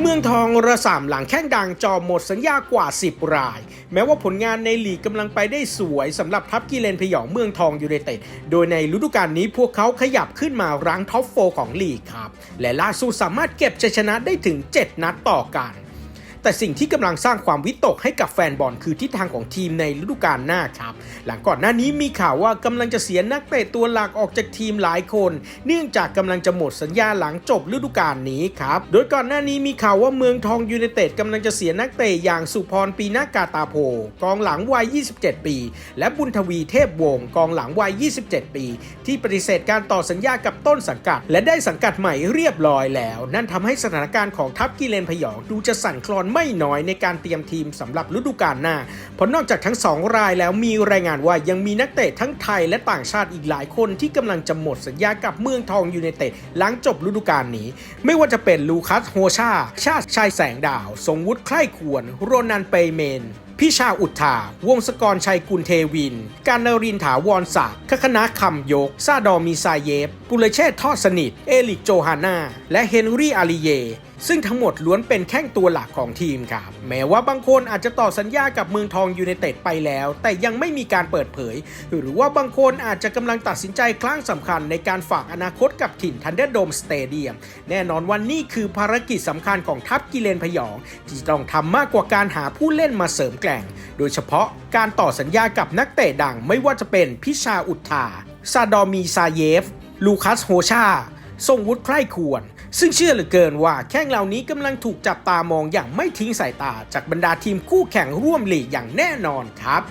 เมืองทองระสามหลังแข้งดังจอหมดสัญญากว่า 10 ราย แม้ว่าผลงานในลีกกำลังไปได้สวยสำหรับทัพกีเลนพยองเมืองทองยูไนเต็ด โดยในฤดูกาลนี้พวกเขาขยับขึ้นมารั้งท็อปโฟของลีกครับ และล่าสุดสามารถเก็บชัยชนะได้ถึง 7 นัดต่อกัน แต่สิ่งที่กำลังสร้างความวิตกให้กับแฟนบอลคือทิศทางของทีมในฤดูกาลหน้าครับ หลังก่อนหน้านี้มีข่าวว่ากำลังจะเสียนักเตะตัวหลักออกจากทีมหลายคน เนื่องจากกำลังจะหมดสัญญาหลังจบฤดูกาลนี้ครับ โดยก่อนหน้านี้มีข่าวว่าเมืองทองยูไนเต็ดกำลังจะเสียนักเตะอย่างสุพรปีนากาตาโพกองหลังวัย 27 ปี และบุญทวีเทพวงศ์กองหลังวัย 27 ปี ที่ปฏิเสธการต่อสัญญากับต้นสังกัด และได้สังกัดใหม่เรียบร้อยแล้ว นั่นทำให้สถานการณ์ของทัพกีเลนพยองดูจะสั่นคลอนไม่น้อยในการเตรียมทีมสำหรับฤดูกาลหน้า เพราะนอกจากทั้งสองรายแล้วมีรายงานว่ายังมีนักเตะทั้งไทยและต่างชาติอีกหลายคนที่กำลังจะหมดสัญญากับเมืองทองยูไนเต็ดหลังจบฤดูกาลนี้ ไม่ว่าจะเป็นลูคัสโฮชา ชาติชายแสงดาว ทรงวุฒิใคร่ควร โรนันเปเมนพิชาอุทธาวงศกรชัยกุลเทวิน การนรินถาวรศักดิ์คคณะคำยก ซาดอมีซาเยฟปุเลเชษทอดสนิท เอลิกโจฮาน่า และเฮนรี่อาริเย ซึ่งทั้งหมดล้วนเป็นแข้งตัวหลักของทีมครับ แม้ว่าบางคนอาจจะต่อสัญญากับเมืองทองยูไนเต็ดไปแล้ว แต่ยังไม่มีการเปิดเผย หรือว่าบางคนอาจจะกำลังตัดสินใจครั้งสำคัญในการฝากอนาคตกับถิ่นทันเดอร์โดมสเตเดียมแน่นอนว่านี่คือภารกิจสำคัญของทัพกิเลนพยอง ที่ต้องทำมากกว่าการหาผู้เล่นมาเสริมแกร่ง โดยเฉพาะการต่อสัญญากับนักเตะดังไม่ว่าจะเป็นพิชาอุทธาซาดอมีซาเยฟ ลูคัสโฮชาทรงวุฒิใคร่ควร ซึ่งเชื่อเหลือเกินว่าแข้งเหล่านี้กำลังถูกจับตามองอย่างไม่ทิ้งสายตาจากบรรดาทีมคู่แข่งร่วมลีกอย่างแน่นอนครับ